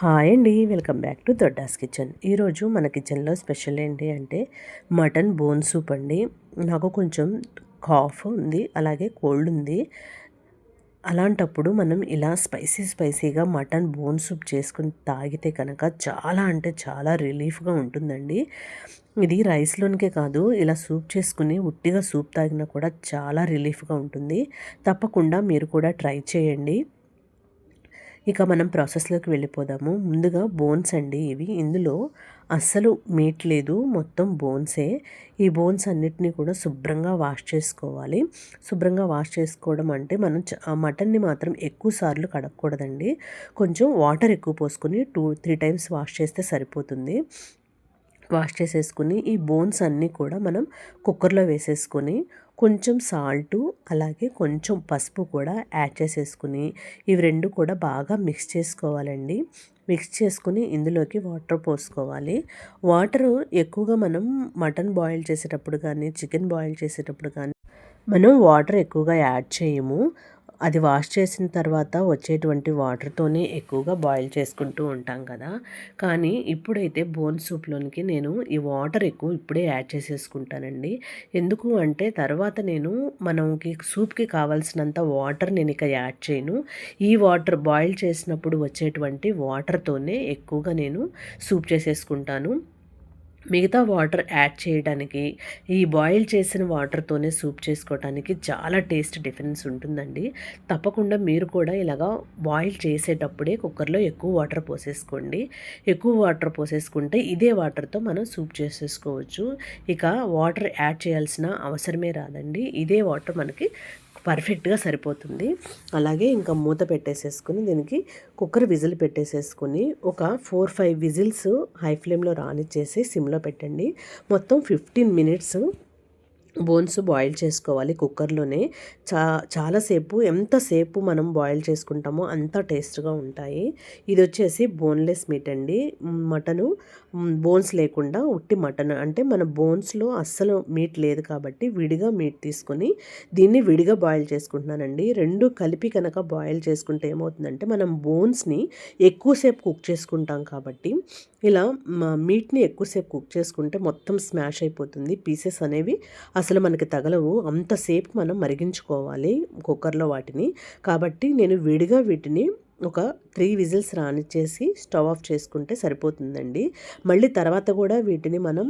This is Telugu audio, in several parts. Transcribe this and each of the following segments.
హాయ్ అండి welcome back to Dodda's kitchen. ఈరోజు మన కిచెన్లో స్పెషల్ ఏంటి అంటే మటన్ బోన్ సూప్ అండి. నాకు కొంచెం కాఫ్ ఉంది అలాగే కోల్డ్ ఉంది. అలాంటప్పుడు మనం ఇలా స్పైసీ స్పైసీగా మటన్ బోన్ సూప్ చేసుకుని తాగితే కనుక చాలా అంటే చాలా రిలీఫ్గా ఉంటుందండి. ఇది రైస్లోనికే కాదు ఇలా సూప్ చేసుకుని ఉట్టిగా సూప్ తాగినా కూడా చాలా రిలీఫ్గా ఉంటుంది. తప్పకుండా మీరు కూడా ట్రై చేయండి. ఇక మనం ప్రాసెస్లోకి వెళ్ళిపోదాము. ముందుగా బోన్స్ అండి ఇవి. ఇందులో అస్సలు మీట్ లేదు. మొత్తం బోన్సే. ఈ బోన్స్ అన్నిటినీ కూడా శుభ్రంగా వాష్ చేసుకోవాలి. శుభ్రంగా వాష్ చేసుకోవడం అంటే మనం మటన్ని మాత్రం ఎక్కువ సార్లు కడగకూడదండి కొంచెం వాటర్ ఎక్కువ పోసుకొని టూ త్రీ టైమ్స్ వాష్ చేస్తే సరిపోతుంది. వాష్ చేసేసుకుని ఈ బోన్స్ అన్నీ కూడా మనం కుక్కర్లో వేసేసుకొని కొంచెం సాల్టు అలాగే కొంచెం పసుపు కూడా యాడ్ చేసేసుకుని ఇవి రెండు కూడా బాగా మిక్స్ చేసుకోవాలండి. మిక్స్ చేసుకుని ఇందులోకి వాటర్ పోసుకోవాలి. వాటర్ ఎక్కువగా మనం మటన్ బాయిల్ చేసేటప్పుడు కానీ చికెన్ బాయిల్ చేసేటప్పుడు కానీ మనం వాటర్ ఎక్కువగా యాడ్ చేయము. అది వాష్ చేసిన తర్వాత వచ్చేటువంటి వాటర్తోనే ఎక్కువగా బాయిల్ చేసుకుంటూ ఉంటాం కదా. కానీ ఇప్పుడైతే బోన్ సూప్లోనికి నేను ఈ వాటర్ ఎక్కువ ఇప్పుడే యాడ్ చేసేసుకుంటానండి. ఎందుకు అంటే తర్వాత నేను మనకి సూప్కి కావాల్సినంత వాటర్ నేను ఇక యాడ్ చేయను. ఈ వాటర్ బాయిల్ చేసినప్పుడు వచ్చేటువంటి వాటర్తోనే ఎక్కువగా నేను సూప్ చేసేసుకుంటాను. మిగతా వాటర్ యాడ్ చేయడానికి ఈ బాయిల్ చేసిన వాటర్తోనే సూప్ చేసుకోవడానికి చాలా టేస్ట్ డిఫరెన్స్ ఉంటుందండి. తప్పకుండా మీరు కూడా ఇలాగా బాయిల్ చేసేటప్పుడే కుక్కర్లో ఎక్కువ వాటర్ పోసేసుకోండి. ఎక్కువ వాటర్ పోసేసుకుంటే ఇదే వాటర్తో మనం సూప్ చేసేసుకోవచ్చు. ఇక వాటర్ యాడ్ చేయాల్సిన అవసరమే రాదండి. ఇదే వాటర్ మనకి పర్ఫెక్ట్గా సరిపోతుంది. అలాగే ఇంకా మూత పెట్టేసేసుకుని దీనికి కుక్కర్ విజిల్ పెట్టేసేసుకుని ఒక ఫోర్ ఫైవ్ విజిల్స్ హై ఫ్లేమ్లో రానిచ్చేసి సిమ్లో పెట్టండి. మొత్తం ఫిఫ్టీన్ మినిట్స్ బోన్స్ బాయిల్ చేసుకోవాలి కుక్కర్లోనే. చా చాలాసేపు ఎంతసేపు మనం బాయిల్ చేసుకుంటామో అంత టేస్ట్గా ఉంటాయి. ఇది వచ్చేసి బోన్లెస్ మీట్ అండి. మటను బోన్స్ లేకుండా ఉట్టి మటన్. అంటే మన బోన్స్లో అస్సలు మీట్ లేదు కాబట్టి విడిగా మీట్ తీసుకొని దీన్ని విడిగా బాయిల్ చేసుకుంటున్నానండి. రెండు కలిపి కనుక బాయిల్ చేసుకుంటే ఏమవుతుందంటే మనం బోన్స్ని ఎక్కువసేపు కుక్ చేసుకుంటాం కాబట్టి ఇలా మీట్ని ఎక్కువసేపు కుక్ చేసుకుంటే మొత్తం స్మాష్ అయిపోతుంది. పీసెస్ అనేవి అసలు అసలు మనకి తగలవు. అంతసేపు మనం మరిగించుకోవాలి కుక్కర్లో వాటిని. కాబట్టి నేను విడిగా వీటిని ఒక త్రీ విజిల్స్ రానిచ్చేసి స్టవ్ ఆఫ్ చేసుకుంటే సరిపోతుందండి. మళ్ళీ తర్వాత కూడా వీటిని మనం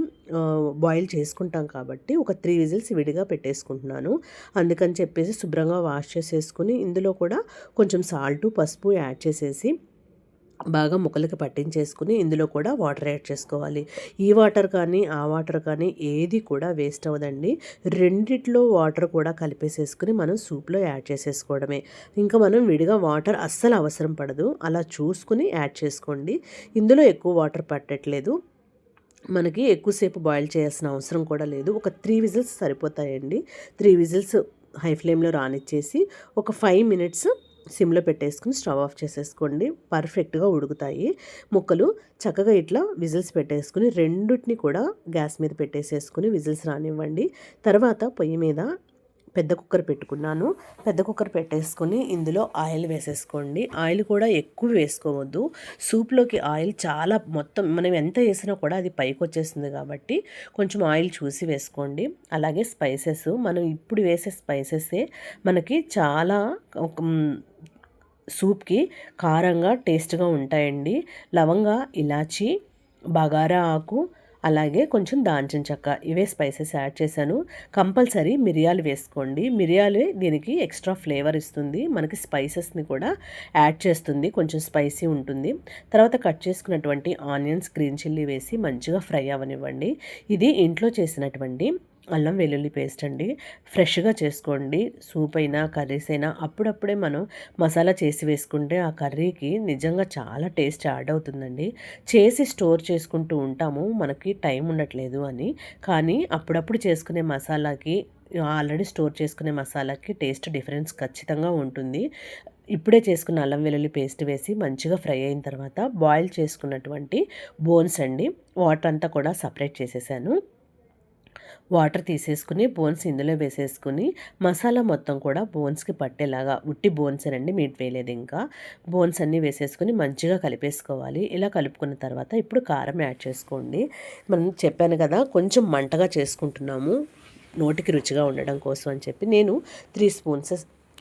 బాయిల్ చేసుకుంటాం కాబట్టి ఒక త్రీ విజిల్స్ విడిగా పెట్టేసుకుంటున్నాను. అందుకని చెప్పేసి శుభ్రంగా వాష్ చేసేసుకుని ఇందులో కూడా కొంచెం సాల్టు పసుపు యాడ్ చేసేసి బాగా ముక్కలకి పట్టించేసుకుని ఇందులో కూడా వాటర్ యాడ్ చేసుకోవాలి. ఈ వాటర్ కానీ ఆ వాటర్ కానీ ఏది కూడా వేస్ట్ అవ్వదండి. రెండిట్లో వాటర్ కూడా కలిపేసేసుకుని మనం సూప్లో యాడ్ చేసేసుకోవడమే. ఇంకా మనం విడిగా వాటర్ అస్సలు అవసరం పడదు. అలా చూసుకుని యాడ్ చేసుకోండి. ఇందులో ఎక్కువ వాటర్ పట్టట్లేదు. మనకి ఎక్కువసేపు బాయిల్ చేయాల్సిన అవసరం కూడా లేదు. ఒక త్రీ విజిల్స్ సరిపోతాయండి. త్రీ విజిల్స్ హై ఫ్లేమ్లో రానిచ్చేసి ఒక ఫైవ్ మినిట్స్ సిమ్లో పెట్టేసుకుని స్టవ్ ఆఫ్ చేసేసుకోండి. పర్ఫెక్ట్గా ఉడుకుతాయి. ముక్కలు చక్కగా ఇట్లా విజిల్స్ పెట్టేసుకుని రెండుటిని కూడా గ్యాస్ మీద పెట్టేసేసుకుని విజిల్స్ రానివ్వండి. తర్వాత పొయ్యి మీద పెద్ద కుక్కర్ పెట్టుకున్నాను. పెద్ద కుక్కర్ పెట్టేసుకొని ఇందులో ఆయిల్ వేసేసుకోండి. ఆయిల్ కూడా ఎక్కువ వేసుకోవద్దు. సూప్లోకి ఆయిల్ చాలా మొత్తం మనం ఎంత వేసినా కూడా అది పైకి వచ్చేస్తుంది కాబట్టి కొంచెం ఆయిల్ చూసి వేసుకోండి. అలాగే స్పైసెస్ మనం ఇప్పుడు వేసే స్పైసెసే మనకి చాలా సూప్కి కారంగా టేస్ట్గా ఉంటాయండి. లవంగా ఇలాచి బగారా ఆకు అలాగే కొంచెం దాల్చిన చెక్క ఇవే స్పైసెస్ యాడ్ చేశాను. కంపల్సరీ మిరియాలు వేసుకోండి. మిరియాలే దీనికి ఎక్స్ట్రా ఫ్లేవర్ ఇస్తుంది. మనకి స్పైసెస్ని కూడా యాడ్ చేస్తుంది. కొంచెం స్పైసీ ఉంటుంది. తర్వాత కట్ చేసుకున్నటువంటి ఆనియన్స్ గ్రీన్ చిల్లీ వేసి మంచిగా ఫ్రై అవ్వనివ్వండి ఇది ఇంట్లో చేసినటువంటి అల్లం వెల్లుల్లి పేస్ట్ అండి. ఫ్రెష్గా చేసుకోండి. సూప్ అయినా కర్రీస్ అయినా అప్పుడప్పుడే మనం మసాలా చేసి వేసుకుంటే ఆ కర్రీకి నిజంగా చాలా టేస్ట్ యాడ్ అవుతుందండి. చేసి స్టోర్ చేసుకుంటూ ఉంటాము. మనకి టైం ఉండట్లేదు అని. కానీ అప్పుడప్పుడు చేసుకునే మసాలాకి ఆల్రెడీ స్టోర్ చేసుకునే మసాలాకి టేస్ట్ డిఫరెన్స్ ఖచ్చితంగా ఉంటుంది. ఇప్పుడే చేసుకున్న అల్లం వెల్లుల్లి పేస్ట్ వేసి మంచిగా ఫ్రై అయిన తర్వాత బాయిల్ చేసుకున్నటువంటి బోన్స్ అండి. వాటర్ అంతా కూడా సపరేట్ చేసేసాను. వాటర్ తీసేసుకుని బోన్స్ ఇందులో వేసేసుకుని మసాలా మొత్తం కూడా బోన్స్కి పట్టేలాగా ఉట్టి బోన్స్ అండి మీట్ వేయలేదు ఇంకా. బోన్స్ అన్నీ వేసేసుకుని మంచిగా కలిపేసుకోవాలి. ఇలా కలుపుకున్న తర్వాత ఇప్పుడు కారం యాడ్ చేసుకోండి. మనం చెప్పాను కదా కొంచెం మంటగా చేసుకుంటున్నాము. నోటికి రుచిగా ఉండడం కోసం అని చెప్పి నేను త్రీ స్పూన్స్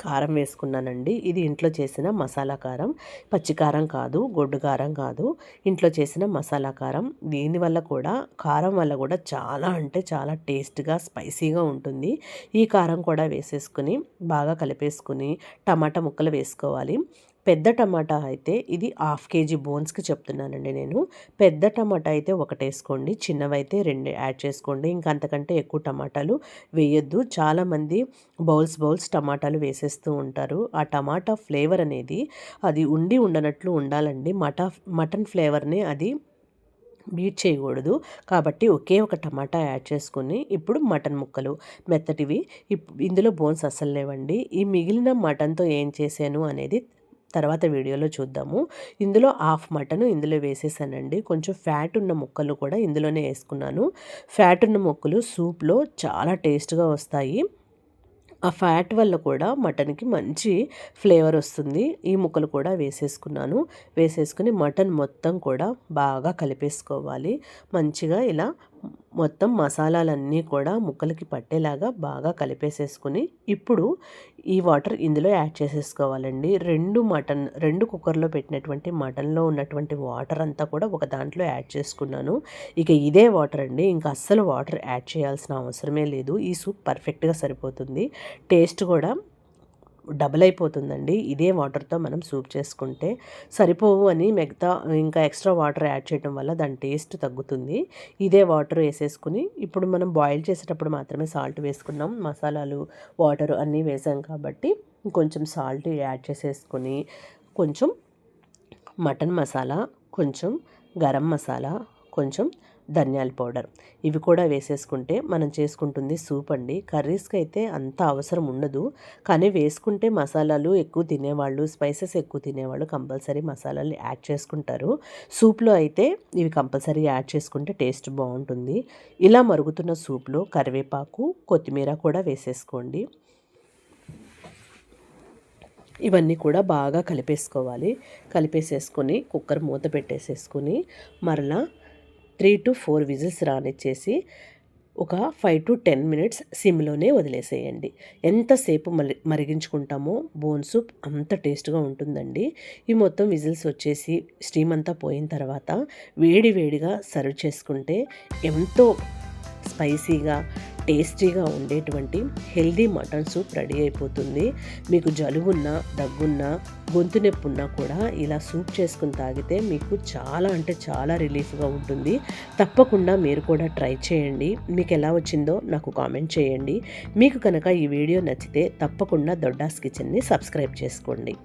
కారం వేసుకున్నానండి. ఇది ఇంట్లో చేసిన మసాలా కారం. పచ్చికారం కాదు గొడ్డు కారం కాదు. ఇంట్లో చేసిన మసాలా కారం. దీనివల్ల కూడా కారం వల్ల కూడా చాలా అంటే చాలా టేస్ట్గా స్పైసీగా ఉంటుంది. ఈ కారం కూడా వేసేసుకుని బాగా కలిపేసుకుని టమాటా ముక్కలు వేసుకోవాలి. పెద్ద టమాటా అయితే ఇది హాఫ్ కేజీ బోన్స్కి చెప్తున్నానండి నేను. పెద్ద టమాటా అయితే ఒకటి వేసుకోండి చిన్నవైతే రెండు యాడ్ చేసుకోండి. ఇంకా అంతకంటే ఎక్కువ టమాటాలు వేయొద్దు. చాలామంది బౌల్స్ బౌల్స్ టమాటాలు వేసేస్తూ ఉంటారు. ఆ టమాటా ఫ్లేవర్ అనేది అది ఉండి ఉండనట్లు ఉండాలండి. మటా మటన్ ఫ్లేవర్ని అది బీట్ చేయకూడదు. కాబట్టి ఒకే ఒక టమాటా యాడ్ చేసుకుని ఇప్పుడు మటన్ ముక్కలు మెత్తటివి. ఇందులో బోన్స్ అస్సలు లేవండి. ఈ మిగిలిన మటన్తో ఏం చేశాను అనేది తర్వాత వీడియోలో చూద్దాము. ఇందులో హాఫ్ మటన్ ఇందులో వేసేసానండి. కొంచెం ఫ్యాట్ ఉన్న ముక్కలు కూడా ఇందులోనే వేసుకున్నాను. ఫ్యాట్ ఉన్న ముక్కలు సూప్లో చాలా టేస్ట్గా వస్తాయి. ఆ ఫ్యాట్ వల్ల కూడా మటన్కి మంచి ఫ్లేవర్ వస్తుంది. ఈ ముక్కలు కూడా వేసేసుకున్నాను. వేసేసుకుని మటన్ మొత్తం కూడా బాగా కలిపేసుకోవాలి. మంచిగా ఇలా మొత్తం మసాలాలన్నీ కూడా ముక్కలకి పట్టేలాగా బాగా కలిపేసేసుకుని ఇప్పుడు ఈ వాటర్ ఇందులో యాడ్ చేసేసుకోవాలండి. రెండు మటన్ రెండు కుక్కర్లో పెట్టినటువంటి మటన్లో ఉన్నటువంటి వాటర్ అంతా కూడా ఒక దాంట్లో యాడ్ చేసుకున్నాను. ఇక ఇదే వాటర్ అండి ఇంకా అస్సలు వాటర్ యాడ్ చేయాల్సిన అవసరమే లేదు. ఈ సూప్ పర్ఫెక్ట్గా సరిపోతుంది. టేస్ట్ కూడా డబుల్ అయిపోతుందండి ఇదే వాటర్తో మనం సూప్ చేసుకుంటే సరిపోవు అని మిగతా ఇంకా ఎక్స్ట్రా వాటర్ యాడ్ చేయడం వల్ల దాని టేస్ట్ తగ్గుతుంది. ఇదే వాటర్ వేసేసుకుని ఇప్పుడు మనం బాయిల్ చేసేటప్పుడు మాత్రమే సాల్ట్ వేసుకున్నాం. మసాలాలు వాటర్ అన్నీ వేసాం కాబట్టి కొంచెం సాల్ట్ యాడ్ చేసేసుకొని కొంచెం మటన్ మసాలా కొంచెం గరం మసాలా కొంచెం ధనియాల పౌడర్. ఇవి కూడా వేసేసుకుంటే మనం చేసుకుంటుంది సూప్ అండి. కర్రీస్కి అయితే అంత అవసరం ఉండదు. కానీ వేసుకుంటే మసాలాలు ఎక్కువ తినేవాళ్ళు స్పైసెస్ ఎక్కువ తినేవాళ్ళు కంపల్సరీ మసాలాలు యాడ్ చేసుకుంటారు. సూప్లో అయితే ఇవి కంపల్సరీ యాడ్ చేసుకుంటే టేస్ట్ బాగుంటుంది. ఇలా మరుగుతున్న సూప్లో కరివేపాకు కొత్తిమీర కూడా వేసేసుకోండి. ఇవన్నీ కూడా బాగా కలిపేసుకోవాలి. కలిపేసేసుకొని కుక్కర్ మూత పెట్టేసేసుకొని మరలా త్రీ టు ఫోర్ విజిల్స్ రానిచ్చేసి ఒక ఫైవ్ టు టెన్ మినిట్స్ సిమ్లోనే వదిలేసేయండి. ఎంతసేపు మరి మరిగించుకుంటామో బోన్ సూప్ అంత టేస్ట్గా ఉంటుందండి. ఈ మొత్తం విజిల్స్ వచ్చేసి స్టీమ్ అంతా పోయిన తర్వాత వేడి వేడిగా సర్వ్ చేసుకుంటే ఎంతో స్పైసీగా టేస్టీగా ఉండేటువంటి హెల్దీ మటన్ సూప్ రెడీ అయిపోతుంది. మీకు జలుబున్నా దగ్గున్నా గొంతు నొప్పున్నా కూడా ఇలా సూప్ చేసుకుని తాగితే మీకు చాలా అంటే చాలా రిలీఫ్గా ఉంటుంది. తప్పకుండా మీరు కూడా ట్రై చేయండి. మీకు ఎలా వచ్చిందో నాకు కామెంట్ చేయండి. మీకు కనుక ఈ వీడియో నచ్చితే తప్పకుండా దొడ్డాస్ కిచెన్ని సబ్స్క్రైబ్ చేసుకోండి.